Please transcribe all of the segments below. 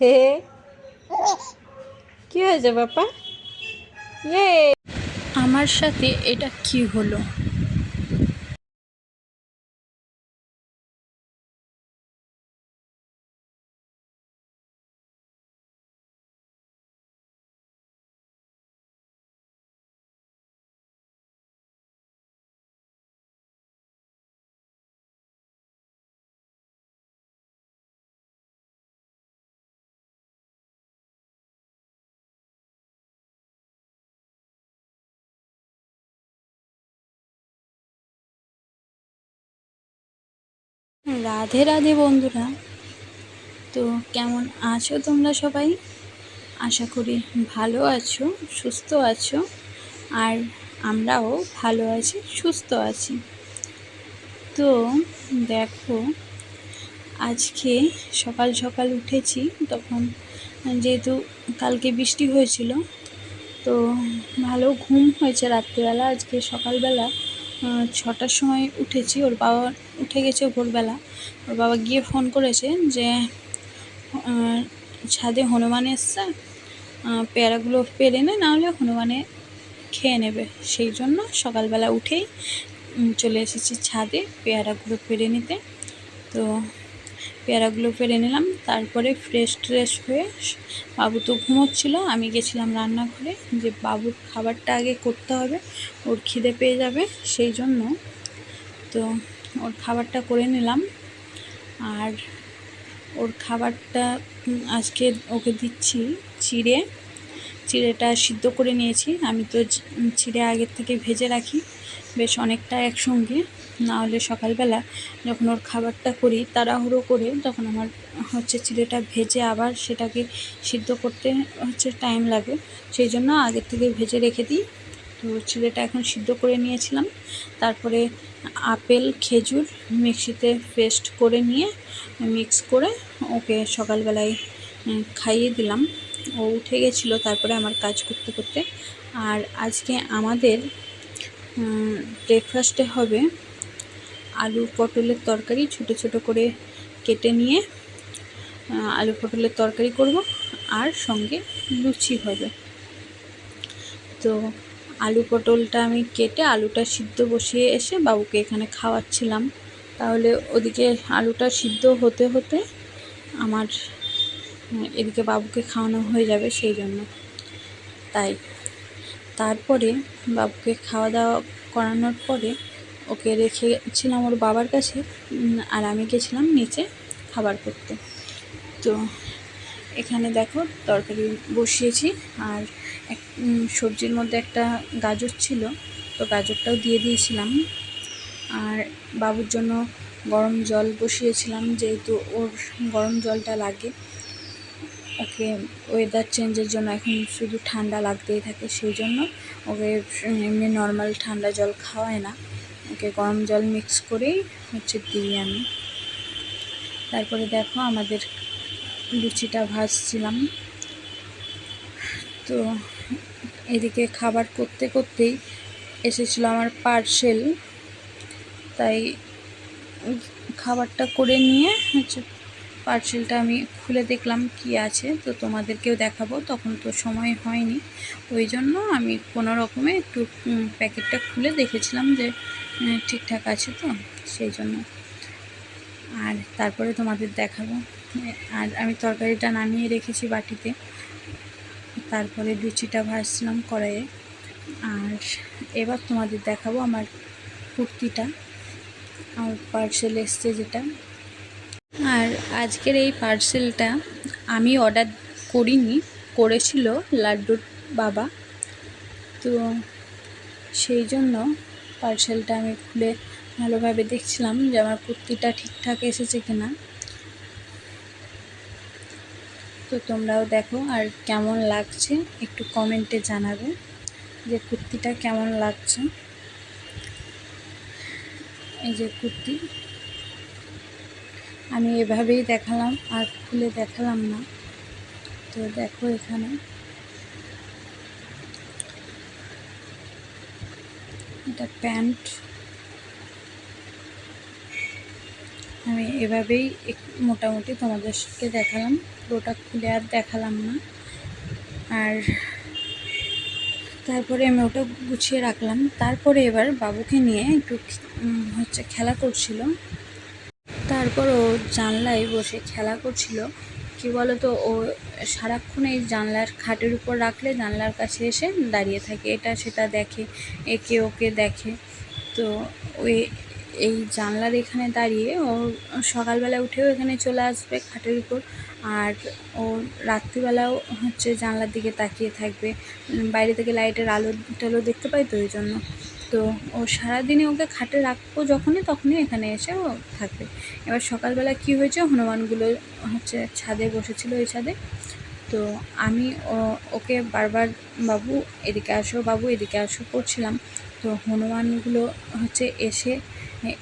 হে কি হয়েছে বাপা ইয়ে। আমার সাথে এটা কি হলো? রাধে রাধে বন্ধুরা। তো কেমন আছো তোমরা সবাই? আশা করি ভালো আছো, সুস্থ আছো, আর আমরাও ভালো আছি, সুস্থ আছি। তো দেখো, আজকে সকাল সকাল উঠেছি, তখন যেহেতু কালকে বৃষ্টি হয়েছিল, তো ভালো ঘুম হয়েছে রাত্রিবেলা। আজকে সকালবেলা ছটার সময় উঠেছি, ওর বাবা উঠে গেছে ভোরবেলা। ওর বাবা গিয়ে ফোন করেছে যে ছাদে হনুমান এসছে পেয়ারাগুলো পেরে নে নাহলে হনুমানে খেয়ে নেবে। সেই জন্য সকালবেলা উঠেই চলে এসেছি ছাদে পেয়ারাগুলো পেরে নিতে। তো পেয়ারাগুলো পেরে নিলাম, তারপরে ফ্রেশ ট্রেশ হয়ে বাবু তো ঘুমোচ্ছিল, আমি গেছিলাম রান্নাঘরে যে বাবুর খাবারটা আগে করতে হবে, ওর খিদে পেয়ে যাবে, সেই জন্য তো ওর খাবারটা করে নিলাম। আর ওর খাবারটা আজকে ওকে দিচ্ছি চিড়ে। চিড়েটা সিদ্ধ করে নিয়েছি। আমি তো চিড়ে আগের থেকে ভেজে রাখি বেশ অনেকটা একসঙ্গে। না হলে সকালবেলা যখন ওর খাবারটা করি তাড়াহুড়ো করে তখন আমার হচ্ছে চিড়েটা ভেজে আবার সেটাকে সিদ্ধ করতে হচ্ছে টাইম লাগে। সেই জন্য আগের থেকে ভেজে রেখে দিই। তো চিড়েটা এখন সিদ্ধ করে নিয়েছিলাম। তারপরে আপেল, খেজুর মিক্সিতে পেস্ট করে নিয়ে মিক্স করে ওকে সকালবেলায় খাইয়ে দিলাম। ও উঠে গেছিল তারপরে আমার কাজ করতে করতে। আর আজকে আমাদের ব্রেকফাস্টে হবে আলু পটলের তরকারি। ছোট ছোট করে কেটে নিয়ে আলু পটলের তরকারি করব। আর সঙ্গে লুচি হবে। তো আলু পটলটা আমি কেটে আলুটা সিদ্ধ বসিয়ে এসে বাবুকে এখানে খাওয়াচ্ছিলাম। তাহলে ওদিকে আলুটা সিদ্ধ হতে হতে আমার এদিকে বাবুকে খাওয়ানো হয়ে যাবে সেই জন্য। তাই তারপরে বাবুকে খাওয়া দাওয়া করানোর পরে ওকে রেখেছিলাম ওর বাবার কাছে আর আমি গেছিলাম নিচে খাবার করতে। তো এখানে দেখো তরকারি বসিয়েছি আর এক সবজির মধ্যে একটা গাজর ছিল, তো গাজরটাও দিয়ে দিয়েছিলাম। আর বাবুর জন্য গরম জল বসিয়েছিলাম, যেহেতু ওর গরম জলটা লাগে। ওকে ওয়েদার চেঞ্জের জন্য এখন শুধু ঠান্ডা লাগতেই থাকে, সেই জন্য ওকে এমনি নর্মাল ঠান্ডা জল খাওয়ায় না। ওকে গরম জল মিক্স করেই হচ্ছে দিই আমি। তারপরে দেখো আমাদের লুচিটা ভাজছিলাম। তো এদিকে খাবার করতে করতেই এসেছিল আমার পার্সেল তাই খাবারটা করে নিয়ে হচ্ছে পার্সেলটা আমি খুলে দেখলাম কি আছে। তো তোমাদেরকেও দেখাবো, তখন তো সময় হয়নি। ওই জন্য আমি কোনো রকমে একটু প্যাকেটটা খুলে দেখেছিলাম যে ঠিকঠাক আছে তো, সেই জন্য। আর তারপরে তোমাদের দেখাবো। আর আমি তরকারিটা নামিয়ে রেখেছি বাটিতে। তারপরে লুচিটা ভাজছিলাম কড়াইয়ে। আর এবার তোমাদের দেখাবো আমার কুর্তিটা আমার পার্সেল এসছে যেটা। আর আজকের এই পার্সেলটা আমি অর্ডার করিনি, করেছিল লাড্ডুর বাবা। তো সেই জন্য পার্সেলটা আমি খুলে ভালোভাবে দেখছিলাম যে আমার কুর্তিটা ঠিকঠাক এসেছে কিনা। তো তোমরাও দেখো আর কেমন লাগছে একটু কমেন্টে জানাবে যে কুর্তিটা কেমন লাগছে। এই যে কুর্তি। আমি এভাবেই দেখালাম, আর খুলে দেখালাম না। তো দেখো এখানে। এটা প্যান্ট। আমি এভাবেই মোটামুটি তোমাদেরকে দেখালাম। পুরোটা খুলে আর দেখালাম না। আর তারপরে আমি ওটা গুছিয়ে রাখলাম। তারপরে এবার বাবুকে নিয়ে একটু হচ্ছে খেলা করছিল। তারপর ও জানলায় বসে খেলা করছিল। কি বলতো, ও সারাক্ষণ এই জানলার খাটের উপর রাখলে জানলার কাছে এসে দাঁড়িয়ে থাকে। এটা সেটা দেখে, একে ওকে দেখে। তো ওই এই জানলার এখানে দাঁড়িয়ে ও সকালবেলা উঠেও এখানে চলে আসবে খাটের উপর আর ও রাত্রিবেলাও হচ্ছে জানলার দিকে তাকিয়ে থাকবে। বাইরে থেকে লাইটের আলো টালো দেখতে পাই তো ওই জন্য। তো ও সারাদিনে ওকে খাটে রাখব যখনই তখনই এখানে এসে ও থাকবে। এবার সকালবেলা কি হয়েছে? হনুমানগুলো হচ্ছে ছাদে বসেছিল ওই ছাদে। তো আমি ওকে বারবার, বাবু, এদিকে আসো, বাবু, এদিকে আসো, করছিলাম। তো হনুমানগুলো হচ্ছে এসে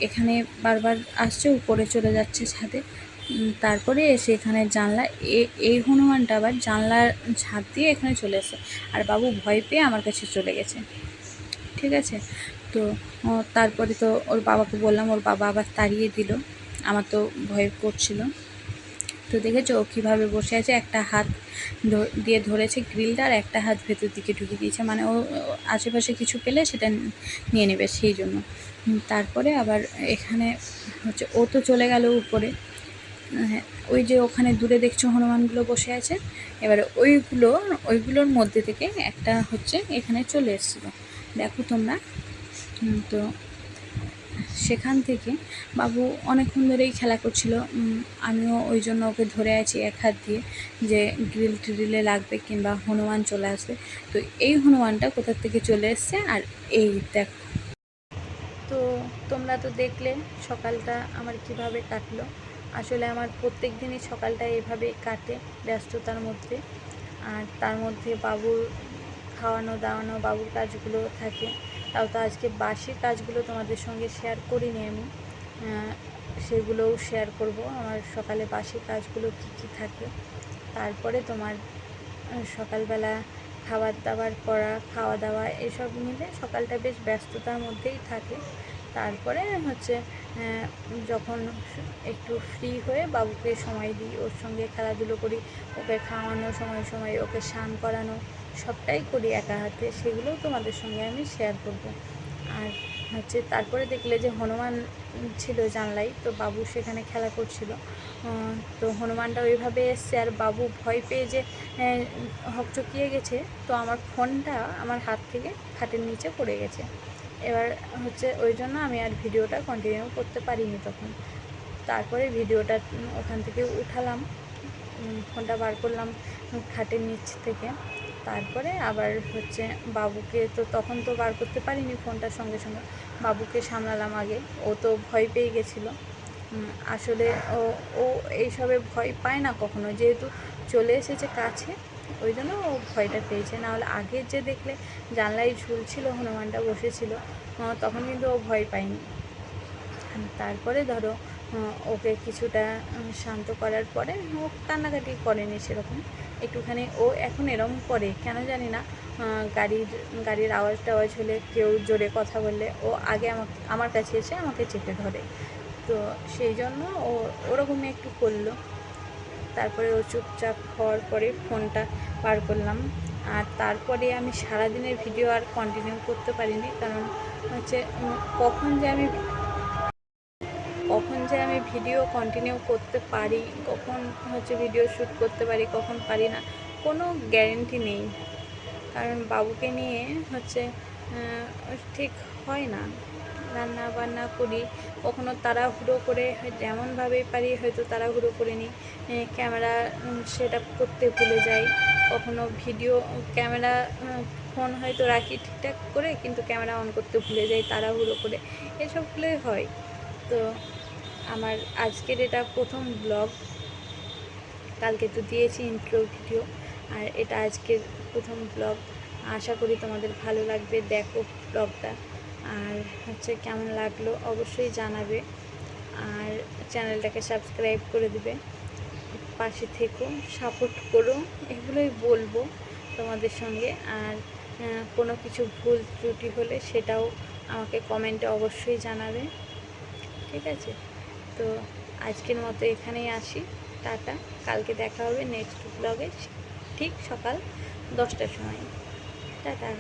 এখানে বারবার আসছে, উপরে চলে যাচ্ছে ছাদে। তারপরে এসে এখানে জানলা এই হনুমানটা আবার জানলার ছাদ দিয়ে এখানে চলে আসে আর বাবু ভয় পেয়ে আমার কাছে চলে গেছে। ঠিক আছে? তো তারপরে তো ওর বাবাকে বললাম, ওর বাবা আবার তাড়িয়ে দিল। আমার তো ভয় করছিল। তো দেখেছ? ও কীভাবে বসে আছে? একটা হাত দিয়ে ধরেছে গ্রিলটা আর একটা হাত ভেতর দিকে ঢুকিয়ে দিয়েছে। মানে ও ও আশেপাশে কিছু পেলে সেটা নিয়ে নেবে সেই জন্য। তারপরে আবার এখানে হচ্ছে ও তো চলে গেল উপরে। হ্যাঁ, ওই যে ওখানে দূরে দেখছ হনুমানগুলো বসে আছে? এবারে ওইগুলো ওইগুলোর মধ্যে থেকে একটা হচ্ছে এখানে চলে এসেছিল। দেখো তোমরা। তো সেখান থেকে বাবু অনেকক্ষণ ধরেই খেলা করছিল। আমিও ওই জন্য ওকে ধরে আছি এক হাত দিয়ে যে গ্রিল ট্রিলে লাগবে কিংবা হনুমান চলে আসবে। তো এই হনুমানটা কোথার থেকে চলে এসছে আর এই দেখো। তো তোমরা তো দেখলে সকালটা আমার কীভাবে কাটলো। আসলে আমার প্রত্যেক দিনই সকালটা এভাবেই কাটে ব্যস্ততার মধ্যে। আর তার মধ্যে বাবুর খাওয়ানো দাওয়ানো, বাবুর কাজগুলো থাকে। তাও তো আজকে বাসি কাজগুলো তোমাদের সঙ্গে শেয়ার করিনি আমি। সেগুলোও শেয়ার করব। আমার সকালে বাসি কাজগুলো কী কী থাকে। তারপরে তোমার সকালবেলা খাবার দাবার করা খাওয়া দাওয়া এসব মিলে সকালটা বেশ ব্যস্ততার মধ্যেই থাকে। তারপরে হচ্ছে যখন একটু ফ্রি হয়ে বাবুকে সময় দিই, ওর সঙ্গে খেলাধুলো করি, ওকে খাওয়ানো, সময় সময় ওকে স্নান করানো সবটাই করি একা হাতে, সেগুলোও তোমাদের সঙ্গে আমি শেয়ার করব। আর হচ্ছে তারপরে দেখলে যে হনুমান ছিল জানলাই তো বাবু সেখানে খেলা করছিল। তো হনুমানটা ওইভাবে এসছে আর বাবু ভয় পেয়ে যে হকচকিয়ে গেছে। তো আমার ফোনটা আমার হাত থেকে খাটের নিচে পড়ে গেছে। এবার হচ্ছে ওই জন্য আমি আর ভিডিওটা কন্টিনিউ করতে পারিনি তখন। তারপরে ভিডিওটা ওখান থেকে উঠালাম ফোনটা বার করলাম খাটের নিচ থেকে। তারপরে আবার হচ্ছে বাবুকে তো তখন তো বার করতে পারিনি ফোনটার সঙ্গে সঙ্গে। বাবুকে সামলালাম আগে, ও তো ভয় পেয়ে গেছিল। আসলে ও ও এইসবে ভয় পায় না কখনো, যেহেতু চলে এসেছে কাছে, ওই জন্য ও ভয়টা পেয়েছে। নাহলে আগে যে দেখলে জানলায় ঝুলছিল, হনুমানটা বসেছিল তখন কিন্তু ও ভয় পায়নি। তারপরে ধরো ওকে কিছুটা শান্ত করার পরে ও কান্নাকাটি করেনি সেরকম। একটুখানি। ও এখন এরম করে, কেন জানি না গাড়ির গাড়ির আওয়াজ টাওয়াজ হলে কেউ জোরে কথা বললে ও আগে আমাকে, আমার কাছে এসে আমাকে চেপে ধরে। তো সেই জন্য ও, ওরকমই একটু করল। তারপরে ও চুপচাপ হওয়ার পরে ফোনটা বার করলাম। আর তারপরে আমি সারাদিনের ভিডিও আর কন্টিনিউ করতে পারিনি। কারণ হচ্ছে কখন যে আমি ভিডিও কন্টিনিউ করতে পারি, কখন হচ্ছে ভিডিও শ্যুট করতে পারি, কখন পারি না, কোনো গ্যারেন্টি নেই। কারণ বাবুকে নিয়ে হচ্ছে ঠিক হয় না। রান্না বান্না করি, কখনো তাড়াহুড়ো করে যেমনভাবেই পারি, হয়তো তাড়াহুড়ো করে নিই। ক্যামেরা সেট করতে ভুলে যাই। কখনো ভিডিও ক্যামেরা ফোন হয়তো রাখি ঠিকঠাক করে, কিন্তু ক্যামেরা অন করতে ভুলে যাই তাড়াহুড়ো করে। এসবগুলোই হয়। তো আমার আজকের এটা প্রথম ব্লগ কালকে তো দিয়েছি ইন্ট্রো ভিডিও আর এটা আজকের প্রথম ব্লগ আশা করি তোমাদের ভালো লাগবে, দেখো ব্লগটা আর হচ্ছে কেমন লাগল অবশ্যই জানাবে। আর চ্যানেলটাকে সাবস্ক্রাইব করে দেবে। পাশে থেকো সাপোর্ট করো, এগুলোই বলব তোমাদের সঙ্গে। আর কোনো কিছু ভুল ত্রুটি হলে সেটাও আমাকে কমেন্টে অবশ্যই জানাবে। ঠিক আছে? তো আজকের মতো এখানেই আসি। টাটা। কালকে দেখা হবে নেক্সট ব্লগে ঠিক সকাল দশটার সময়। টাটা।